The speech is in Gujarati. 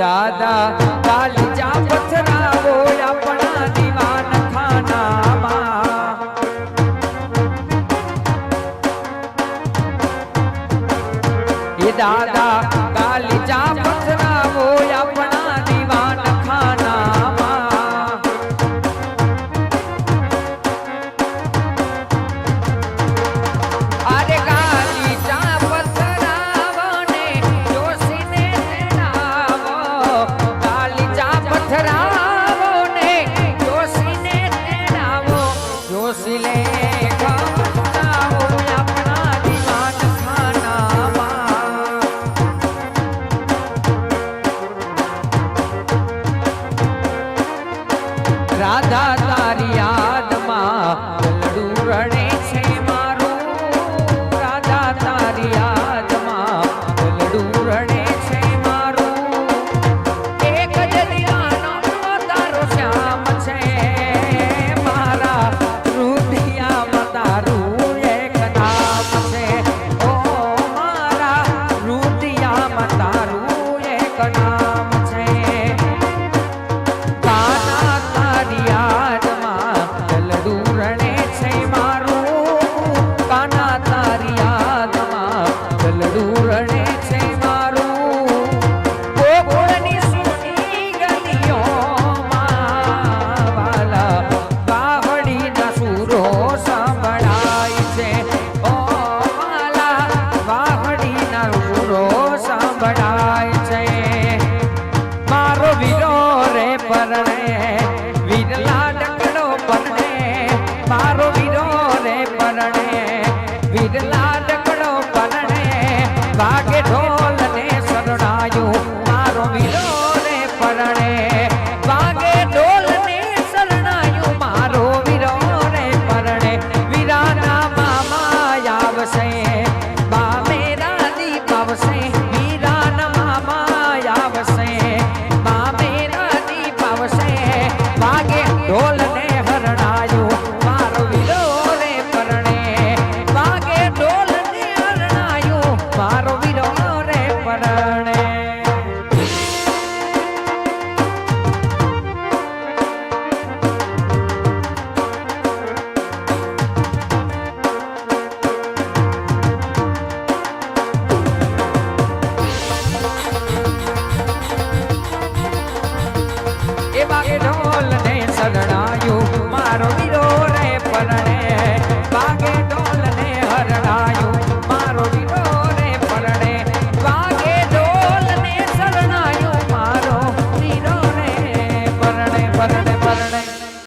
દાદા કાલિજા પથરાવો આપણા દીવાન ખાનામાં. એ દાદા કાલિજા પથરાવો આપણા તારી યાદમાં ગલડું રણે છે મારું. રાધા તારી યાદમાં ગલડું મારું. એક જ દિયાનો છે. મારા રુધિયામાં તારું એક છે. મારા રુધિયામાં તારું એક પરણે વીરલા ડકડો મારો વીરો પરણે વીરલા ડકડો પરણે મારો વીરો ને પરણે વીરાના મામા આવશે. Claro,